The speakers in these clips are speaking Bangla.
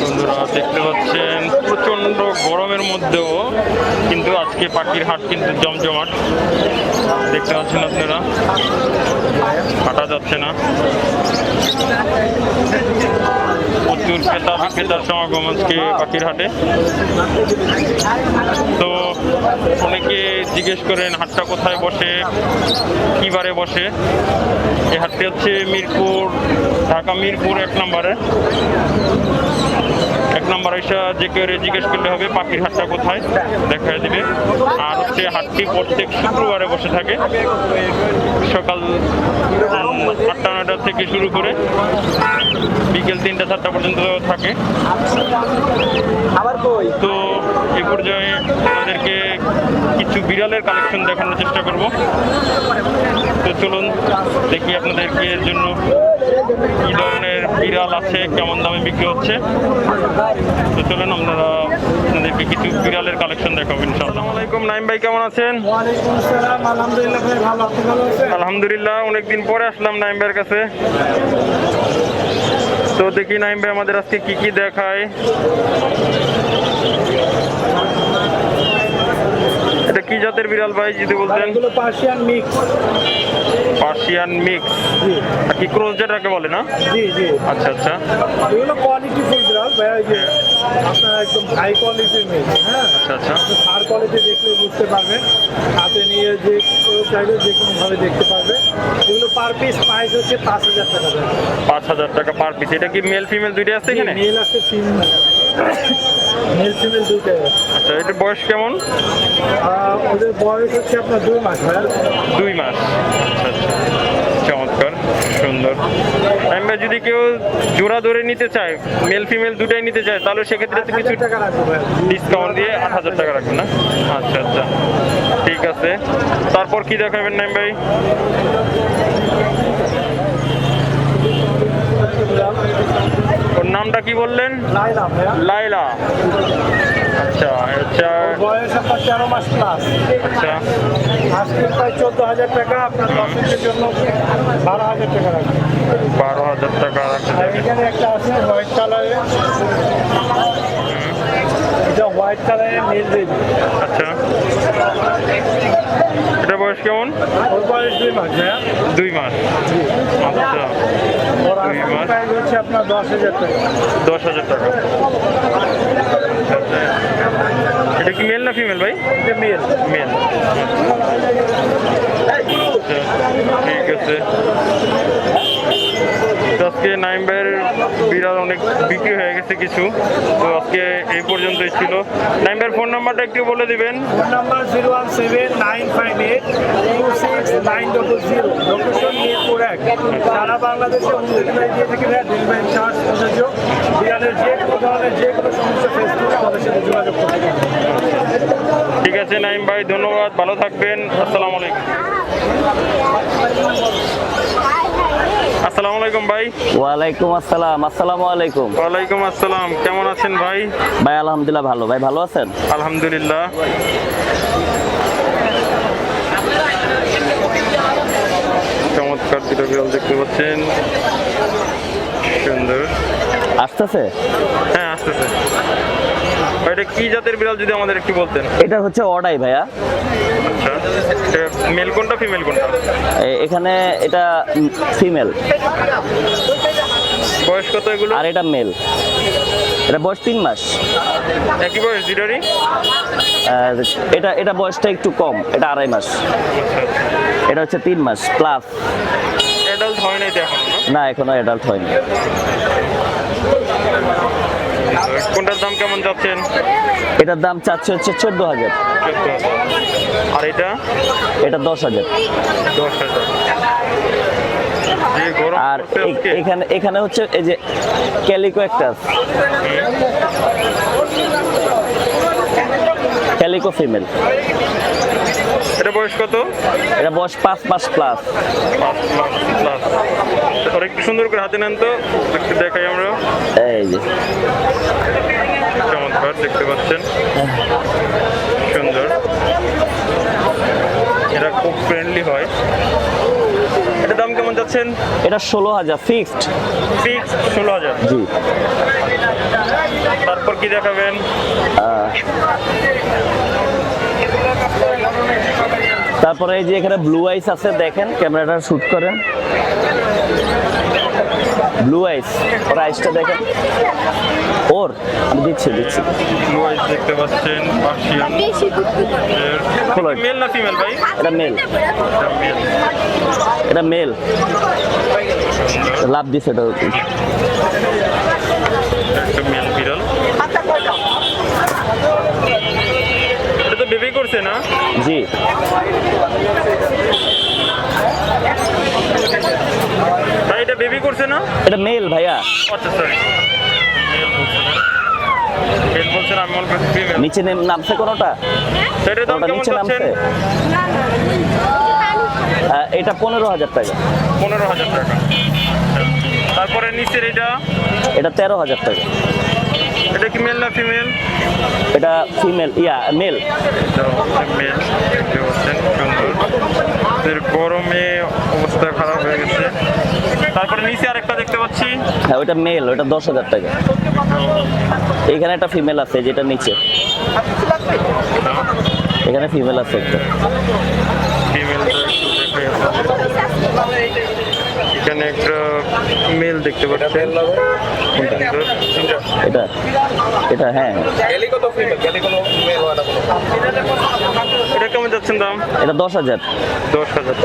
বন্ধুরা দেখতে পাচ্ছেন প্রচণ্ড গরমের মধ্যেও কিন্তু আজকে পাখির হাট কিন্তু জমজমাট। দেখতে পাচ্ছেন আপনারা? হাঁটা যাচ্ছে না। প্রচুর ক্রেতা বিক্রেতার সমাগম আজকে পাখির হাটে তো অনেকে জিজ্ঞেস করেন, হাটটা কোথায় বসে? কিবারে বসে? এই হাটটি হচ্ছে মিরপুর, ঢাকা মিরপুর এক নম্বরে। এক নম্বর এসে যে কেউ জিজ্ঞেস করলে হবে, পাখির হাটটা কোথায়? দেখা দিবে। আর হচ্ছে হাটটি প্রত্যেক শুক্রবারে বসে থাকে। সকাল আটটা, নয়টা থেকে শুরু করে বিকেল তিনটা, চারটা পর্যন্ত থাকে। তো এ পর্যায়ে আমাদেরকে কিছু বিড়ালের কালেকশন দেখানোর চেষ্টা করব। তো চলুন দেখি আপনাদেরকে এর জন্য কি ধরনের বিড়াল আছে কেমন দামে বিক্রি হচ্ছে? তো চলুন আপনারা আপনাদেরকে কিছু বিড়ালের কালেকশন দেখাবো ইনশাআল্লাহ। আলাইকুম নাইম ভাই কেমন আছেন? আলহামদুলিল্লাহ অনেকদিন পরে আসলাম নাইম ভাইয়ের কাছে। তো দেখি নাইম ভাই আমাদের আজকে কি কি দেখায়? এটা কি জাতের বিড়াল ভাই যদি বলতেন? পার্সিয়ান মিক্স পার্সিয়ান মিক্স আর কি ক্রোজ যেটাকে বলে না? জি জি। আচ্ছা আচ্ছা। এগুলো কোয়ালিটি ফুল বিড়াল ভাই ওই যে আপনার একদম হাই কোয়ালিটির মিক্স হ্যাঁ? আচ্ছা আচ্ছা। সার কোয়ালিটি দেখলে বুঝতে পারবেন হাতে নিয়ে যে চাইলে যে কোনোভাবে দেখতে পারবে। এগুলো পার পিস প্রাইস হচ্ছে পাঁচ হাজার টাকা পাঁচ হাজার টাকা পার পিস এটা কি মেল ফিমেল দুইটা আছে এখানে? মেল আছে ফিমেল মেল ফিমেল দুইটাই আচ্ছা এটার বয়স কেমন? ওদের বয়স হচ্ছে আপনার দুই মাস দুই মাস। আচ্ছা আচ্ছা। চমৎকার সুন্দর। আমি ভাই যদি কেউ জোড়া ধরে নিতে চায় মেল ফিমেল দুটাই নিতে চায় তাহলে সেক্ষেত্রে তো কিছু টাকা ডিসকাউন্ট দিয়ে আট হাজার টাকা রাখবেন না? আচ্ছা আচ্ছা। ঠিক আছে। তারপর কি দেখাবেন নাইম ভাই? নামটা কি বললেন? লাইলা আচ্ছা আচ্ছা বয়স আপনার তেরো মাস প্লাস আচ্ছা। আজকে প্রায় চোদ্দ হাজার টাকা আপনার দশের জন্য বারো হাজার টাকা রাখবেন বারো হাজার টাকা রাখা এখানে একটা আছে হোয়াইট কালারের। এটা হোয়াইট কালারের মেল বেবি আচ্ছা। এটা বয়স কেমন? ওর বয়স দুই মাস ভাইয়া। দুই মাস। আচ্ছা। দুই মাস। হচ্ছে আপনার দশ হাজার টাকা। দশ হাজার টাকা। এটা কি মেল না ফিমেল ভাই? মেল মেল আচ্ছা ঠিক আছে। আজকে নাইম ভাইয়ের বিড়াল অনেক বিক্রি হয়ে গেছে কিছু। তো আজকে এই পর্যন্তই ছিল। নাইম ভাইয়ের ফোন নাম্বারটা একটু বলে দিবেন। Phone number zero one seven nine five eight two six nine double zero. Location Mirpur এক। সারা বাংলাদেশে দিয়ে থেকে ডেলিভারি চার্জ প্রযোজ্য বিড়ালের যে কোনো ধরনের যে কোনো সমস্যা ফেস করে আমাদের সাথে যোগাযোগ করতে ঠিক আছে নাইম ভাই ধন্যবাদ। ভালো থাকবেন। আসসালামু আলাইকুম। আসসালামু আলাইকুম ভাই। ওয়ালাইকুম আসসালাম আসসালামু আলাইকুম। ওয়ালাইকুম আসসালাম কেমন আছেন ভাই? ভাই আলহামদুলিল্লাহ ভালো। ভাই ভালো আছেন? আলহামদুলিল্লাহ। চমৎকার দুটো বিড়াল দেখতে পাচ্ছেন। সুন্দর। আসতেছে? হ্যাঁ আসতেছে। এটা কি জাতের বিড়াল যদি আমাদের একটু বলতেন? এটা হচ্ছে অডাই ভাইয়া। মেল কোনটা ফিমেল কোনটা? এখানে এটা ফিমেল। বয়স কত এগুলো আর এটা মেল। এটা বয়স তিন মাস। একই বয়স দুটারই এটা এটা বয়সটা একটু কম এটা আড়াই মাস। আচ্ছা এটা হচ্ছে তিন মাস প্লাস অ্যাডাল্ট হয় তো এখন না? না এখনও অ্যাডাল্ট হয়নি। কোনটার দাম কেমন যাচ্ছেন? এটার দাম চাচ্ছে হচ্ছে চোদ্দ হাজার। আর এটা? এটা দশ হাজার। দশ হাজার। আর এখানে এখানে হচ্ছে এই যে ক্যালিকো একটা ক্যালিকো ফিমেল। এটা বয়স কত? এটা বয়স পাঁচ মাস প্লাস প্লাস একটু সুন্দর করে হাতে নেন তো। একটু দেখাই আমরা। এই যে। চমৎকার দেখতে পাচ্ছেন। সুন্দর। ফ্রেন্ডলি হয়। এটা দাম কেমন যাচ্ছেন? এটা ষোলো হাজার ফিক্সড ফিক্সড ষোলো হাজার। জি। তারপর কি দেখাবেন? আহ, তারপরে এই যে এখানে ব্লু আইস আছে দেখেন ক্যামেরাটা শুট করেন। ব্লু আইস ওর আইসটা দেখেন। ওর আমি দিচ্ছি দিচ্ছি। ব্লু আইস দেখতে পাচ্ছেন মেল না ফিমেল ভাই? এটা মেল মেল এটা মেল লাভ দিছে এটা। একটা মেল বিড়াল। এটা তো বেবি করছে না? জি। ভাই এটা বেবি করছে না? এটা মেল ভাইয়া। আচ্ছা সরি মেল আমি মনে করছি ফিমেল নিচে নামছে কোনটা? সেটার দাম কেমন নামছে? এটা পনেরো হাজার টাকা। পনেরো হাজার টাকা। তারপরে নিচের এটা? এটা তেরো হাজার টাকা। এটা কি মেল না ফিমেল এটা ফিমেল ইয়া মেল মেল সুন্দর। গরমে অবস্থা খারাপ হয়ে গেছে। তারপরে নিচে আরেকটা দেখতে পাচ্ছি। হ্যাঁ ওটা মেল ওটা দশ হাজার টাকা। এখানে একটা ফিমেল আছে যেটা নিচে। এখানে ফিমেল আছে একটা। ফিমেল এখানে একটা মেল দেখতে পাচ্ছেন। এটা এটা হ্যাঁ। এটা কেমন যাচ্ছেন দাম? এটা দশ হাজার। দশ হাজার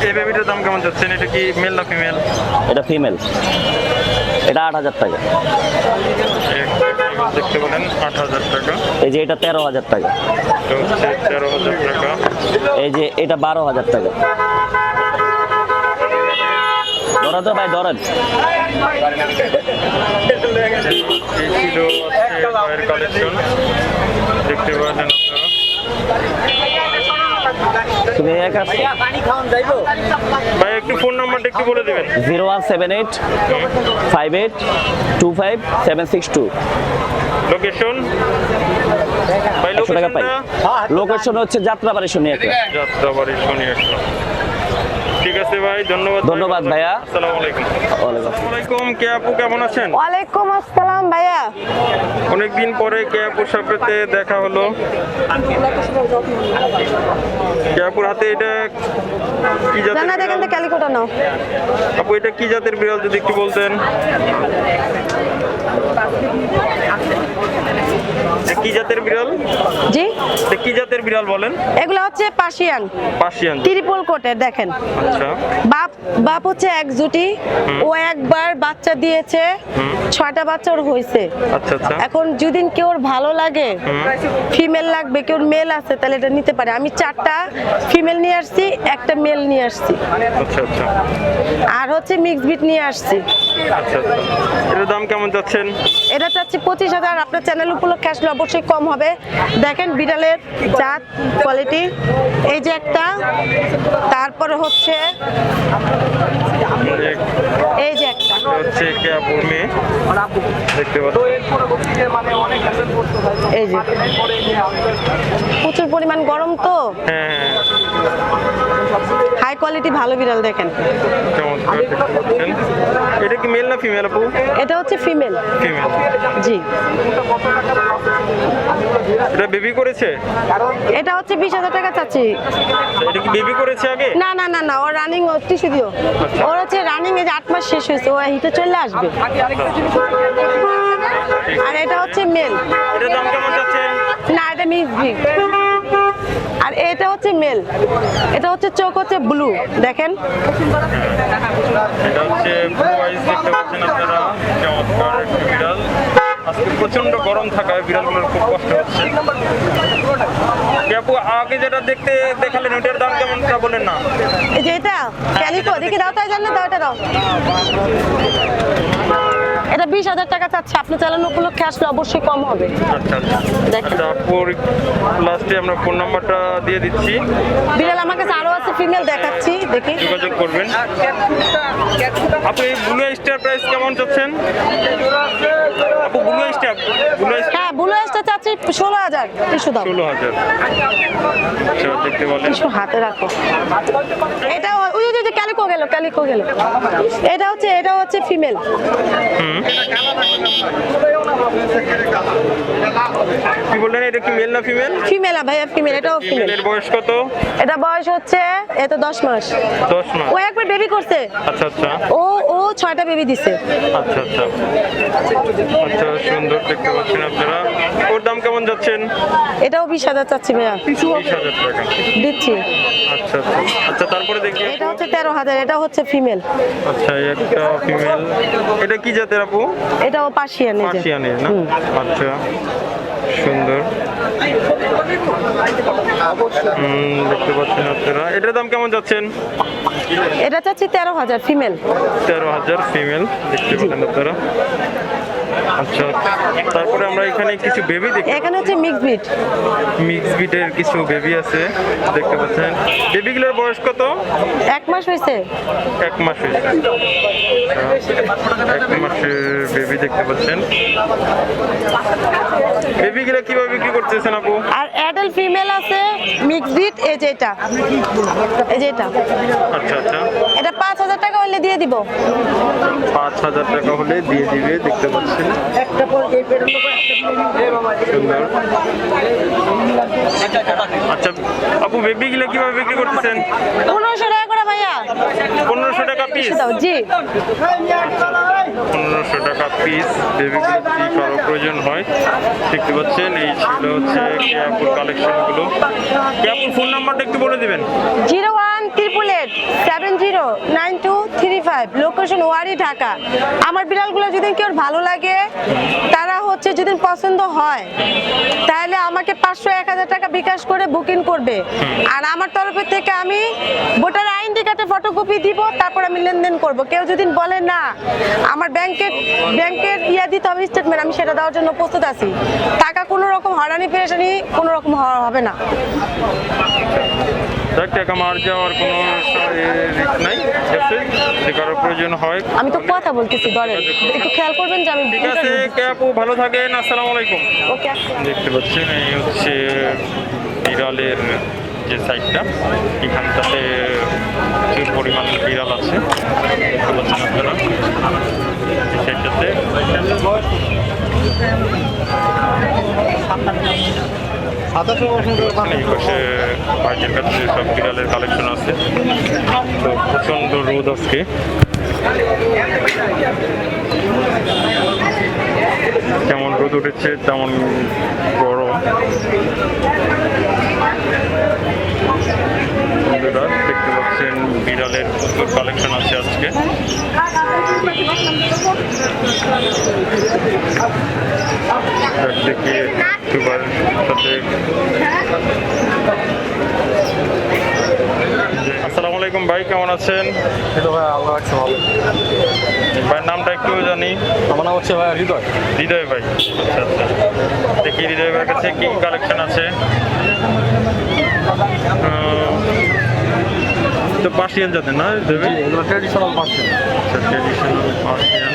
এই বেবিটার দাম কেমন যাচ্ছেন? এটা কি মেল না ফিমেল এটা ফিমেল এটা আট হাজার টাকা। দেখতে পেলেন আট হাজার টাকা। এই যে এটা তেরো হাজার টাকা। তেরো হাজার টাকা। এই যে এটা বারো হাজার টাকা। ধরা তো ভাই ধরেন। দেখতে আপনারা। তুমি একা ভাই একটু ফোন নাম্বারটা একটু বলে দেবেন। Zero one seven eight five eight two five seven six two. Location ভাই লোকেশন হচ্ছে যাত্রাবাড়ি শুনি একটা যাত্রাবাড়ি শনি একটা ঠিক আছে ভাই ধন্যবাদ। ধন্যবাদ ভাইয়া। আসসালামু আলাইকুম। ওয়ালাইকুম। আলাইকুম কে আপু কেমন আছেন? আসসালাম ভাইয়া। অনেকদিন পরে কে আপুর সাথে দেখা হলো। কে আপুর হাতে এটা কি জাতের জানা দেখেন তো ক্যালিকোটা নাও আপু এটা কি জাতের বিড়াল যদি একটু বলতেন? কি জাতের বিড়াল? জি? কি জাতের বিড়াল বলেন? এগুলো হচ্ছে পাশিয়ান পার্সিয়ান। ত্রিপল কোটের দেখেন। আচ্ছা। বাপ বাপ হচ্ছে এক জুটি ও একবার বাচ্চা দিয়েছে। ছয়টা বাচ্চা ওর হয়েছে আচ্ছা আচ্ছা। এখন যদি কেউ ভালো লাগে ফিমেল লাগবে কেউ মেল আছে তাহলে এটা নিতে পারে। আমি চারটা ফিমেল নিয়ে আসছি একটা মেল নিয়ে আসছি। আচ্ছা আচ্ছা। আর হচ্ছে মিক্স বিট নিয়ে আসছি। আচ্ছা আচ্ছা। দাম কেমন যাচ্ছেন এটা চাচ্ছি পঁচিশ হাজার। আপনার চ্যানেল উপলক্ষে আসলে অবশ্যই কম হবে। দেখেন বিড়ালের জাত কোয়ালিটি এই যে একটা, তারপরে হচ্ছে, এই যে একটা। এটা হচ্ছে কে আপুর মেয়ে। দেখতে এই যে। প্রচুর পরিমাণ গরম তো। হ্যাঁ হ্যাঁ। হাই কোয়ালিটি ভালো বিড়াল দেখেন। এটা কি মেল না ফিমেল আপু? এটা হচ্ছে ফিমেল ফিমেল জি। এটা বেবি করেছে? এটা হচ্ছে বিশ হাজার টাকা চাচ্ছি। এটা কি বেবি করেছে আগে? না না না না ওর রানিং টিসু দিও। ওর হচ্ছে রানিং এই যে আট মাস শেষ হয়েছে ও হিটে চলে আসবে। আর এটা হচ্ছে মেল না এটা বিগ আর এটা হচ্ছে মেল এটা হচ্ছে চোখ হচ্ছে ব্লু দেখেন। এটা হচ্ছে ব্লু আইস দেখতে পাচ্ছেন আপনারা। চমৎকার বিড়াল। আজকে প্রচণ্ড গরম থাকায় বিড়ালগুলোর খুব কষ্ট হচ্ছে। আপু আগে যেটা দেখতে দেখালেন ওটার দাম কেমন তা বলেন না। এই যে এটা ক্যালিকো দেখি দাও তাই জানলে দাও এটা দাও। এটা বিশ হাজার টাকা চাচ্ছে। আপনি চ্যানেল উপলক্ষে আসলে অবশ্যই কম হবে। আচ্ছা আচ্ছা। আচ্ছা লাস্টে আমরা ফোন নাম্বারটা দিয়ে দিচ্ছি। বিড়াল আমার কাছে আরও আছে ফিমেল দেখাচ্ছি দেখি। যোগাযোগ করবেন। আপনি ব্লু স্টার প্রাইস কেমন চাচ্ছেন? আপু ব্লু স্টার ব্লু স্টার হ্যাঁ ব্লু এসটা চাচ্ছি ষোলো হাজার। টিসু দাও। ষোলো হাজার। আচ্ছা দেখতে বলেন। হাতে রাখো। এটা ওই যে- ক্যালিকো গেল ক্যালিকো গেল। এটা হচ্ছে এটা হচ্ছে ফিমেল কি বললেন এটা কি মেল না ফিমেল ফিমেল ভাইয়া ফিমেল এটাও ফিমেল ফিমেলের বয়স কত? এটা বয়স হচ্ছে এত দশ মাস। দশ মাস। ও একবার বেবি করছে। আচ্ছা আচ্ছা। ও ও ছয়টা বেবি দিছে। আচ্ছা আচ্ছা। আচ্ছা সুন্দর দেখতে পাচ্ছেন আপনারা। ওর দাম কেমন যাচ্ছেন? এটাও বিশ হাজার চাচ্ছি ভাইয়া। বিশ হাজার টাকা। দিচ্ছি। আচ্ছা আচ্ছা। আচ্ছা তারপরে দেখি। এটা হচ্ছে তেরো হাজার এটা হচ্ছে ফিমেল আচ্ছা একটা ফিমেল এটা কি জাতের আপু? এটাও পাশিয়ান এই না? আচ্ছা সুন্দর। দেখতে পাচ্ছেন আপনারা এটার দাম কেমন যাচ্ছেন? এটা চাচ্ছি তেরো হাজার ফিমেল তেরো হাজার ফিমেল দেখতে পাচ্ছেন আপনারা। আচ্ছা তারপরে আমরা এখানে কিছু বেবি দেখি এখানে হচ্ছে মিক্স বিট মিক্স বিটের কিছু বেবি আছে দেখতে পাচ্ছেন। বেবিগুলোর বয়স কত? এক মাস হয়েছে। এক মাস হয়েছে। আচ্ছা, এক মাসের বেবি দেখতে পাচ্ছেন। বেবিগুলো কীভাবে বিক্রি করতেছেন আপু? আর অ্যাডাল্ট ফিমেল আছে মিক্স বিট এই যে এটা। এই যে এটা। আচ্ছা আচ্ছা। এটা পাঁচ হাজার টাকা হলে দিয়ে দিব। পাঁচ হাজার টাকা হলে দিয়ে দিবে দেখতে পাচ্ছেন। সুন্দর। আচ্ছা আপু বেবি বেবিগুলো কীভাবে বিক্রি করতেছেন? পনেরোশো টাকা করে ভাইয়া। পনেরোশো টাকা পিস দাও জি। পনেরোশো টাকা পিস বেবিগুলো যদি কারও প্রয়োজন হয়। দেখতে পাচ্ছেন এই ছিল হচ্ছে কেয়াপুর কালেকশনগুলো কেয়াপুর ফোন নাম্বারটা একটু বলে দিবেন। Zero one triple eight seven zero nine two three five location Wari Dhaka. আমার বিড়ালগুলো যদি কেউ ভালো লাগে তারা হচ্ছে যদি পছন্দ হয় তাহলে আমাকে পাঁচশো এক হাজার টাকা বিকাশ করে বুকিং করবে। আর আমার তরফের থেকে আমি ভোটার আইডি কার্ডের ফটোকপি দিব তারপর আমি লেনদেন করব। কেউ যদি বলে না আমার ব্যাংকে ব্যাংকের ইয়া দিতে হবে স্টেটমেন্ট আমি সেটা দেওয়ার জন্য প্রস্তুত আছি। টাকা কোনো রকম হরানি পেরেশানি কোনো রকম হওয়া হবে না। দেখ টাকা মার যাওয়ার কোনো রিস্ক নাই। ঠিক আছে যদি কারও প্রয়োজন হয় আমি তো কথা বলতেছি ধরেন। একটু খেয়াল করবেন যে আমি ঠিক আছে কেয়াপু ভালো থাকেন আসসালামু আলাইকুম। ওকে দেখতে পাচ্ছেন এই হচ্ছে বিড়ালের যে সাইডটা এখানটাতে প্রচুর পরিমাণ বিড়াল আছে। দেখতে পাচ্ছেন আপনারা। এই সাইডটাতে এই পাশে বাইকের কাছে সব বিড়ালের কালেকশন আছে, তো প্রচণ্ড রোদ আজকে। যেমন রোদ উঠেছে, তেমন গরম। বন্ধুরা, দেখতে পাচ্ছেন বিড়ালের কালেকশন আছে আজকে। দেখ সাথে। আসসালামু আলাইকুম ভাই কেমন আছেন? এটা ভাই আল্লাহ রাখছে ভালো। নামটা একটু জানি। আমার নাম হচ্ছে ভাই হৃদয়। হৃদয় ভাই আচ্ছা আচ্ছা। দেখি হৃদয় ভাইয়ের কাছে কি কালেকশন আছে। তো পার্সিয়ান জাতের না? এগুলো ট্রেডিশনাল পার্সিয়ান। আচ্ছা ট্রেডিশনাল পার্সিয়ান।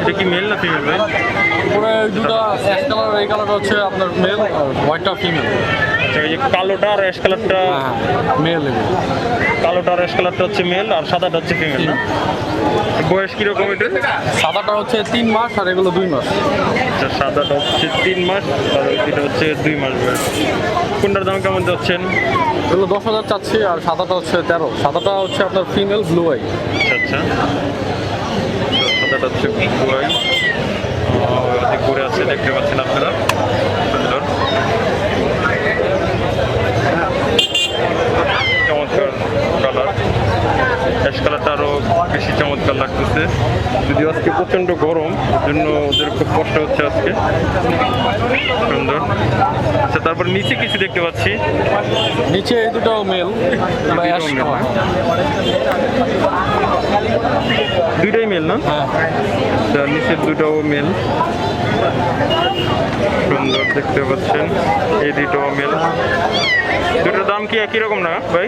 এটা কি মেল না ফিমেল ভাই? পুরো দুটো এক কালার এই কালারটা হচ্ছে আপনার মেল আর হোয়াইটটা ফিমেল আচ্ছা, এই যে কালোটা আর অ্যাশ কালারটা হ্যাঁ মেল কালোটা আর অ্যাশ কালারটা হচ্ছে মেল আর সাদাটা হচ্ছে ফিমেল না? বয়স কীরকম এটা? সাদাটা হচ্ছে তিন মাস আর এগুলো দুই মাস। আচ্ছা সাদাটা হচ্ছে তিন মাস আর এটা হচ্ছে দুই মাস বয়স। কোনটার দাম কেমন যাচ্ছেন? এগুলো দশ হাজার চাচ্ছি আর সাদাটা হচ্ছে তেরো। সাদাটা হচ্ছে আপনার ফিমেল ব্লু আই আচ্ছা আচ্ছা। সাদাটা হচ্ছে গুয়াই অধিক করে আছে দেখতে পাচ্ছেন আপনারা। Thank you. অ্যাশ কালারটা আরও বেশি চমৎকার লাগতেছে। যদিও আজকে প্রচণ্ড গরম জন্য ওদের খুব কষ্ট হচ্ছে আজকে। সুন্দর। আচ্ছা তারপর নিচে কিছু দেখতে পাচ্ছি। নিচে এই দুটো মেল। দুটোও male, কালার দুইটাই মেল না? হ্যাঁ। আচ্ছা নিচের দুটাও মেল। সুন্দর দেখতে পাচ্ছেন। এই দুটোও মেল। দুটোর দাম কি একই রকম না ভাই?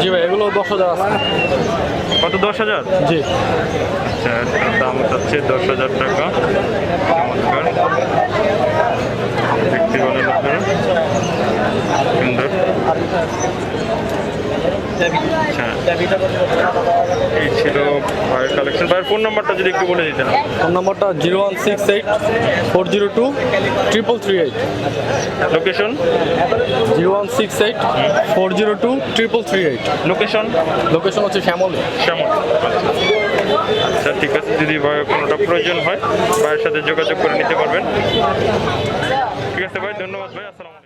জি ভাই এগুলো দশ হাজার আছে। কত দশ হাজার? জি। আচ্ছা দাম চাচ্ছে দশ হাজার টাকা। চমৎকার। দেখতে পারেন আপনারা। সুন্দর। আচ্ছা এই ছিল ভাইয়ের কালেকশন ভাইয়ের ফোন নাম্বারটা যদি একটু বলে দিতেন। ফোন নম্বরটা zero one six eight four zero two triple three eight location zero one six eight four zero two triple three eight location location হচ্ছে শ্যামল। শ্যামল। আচ্ছা ঠিক আছে যদি ভাইয়ের কোনোটা প্রয়োজন হয় ভাইয়ের সাথে যোগাযোগ করে নিতে পারবেন। ঠিক আছে ভাই ধন্যবাদ ভাই আসসালামু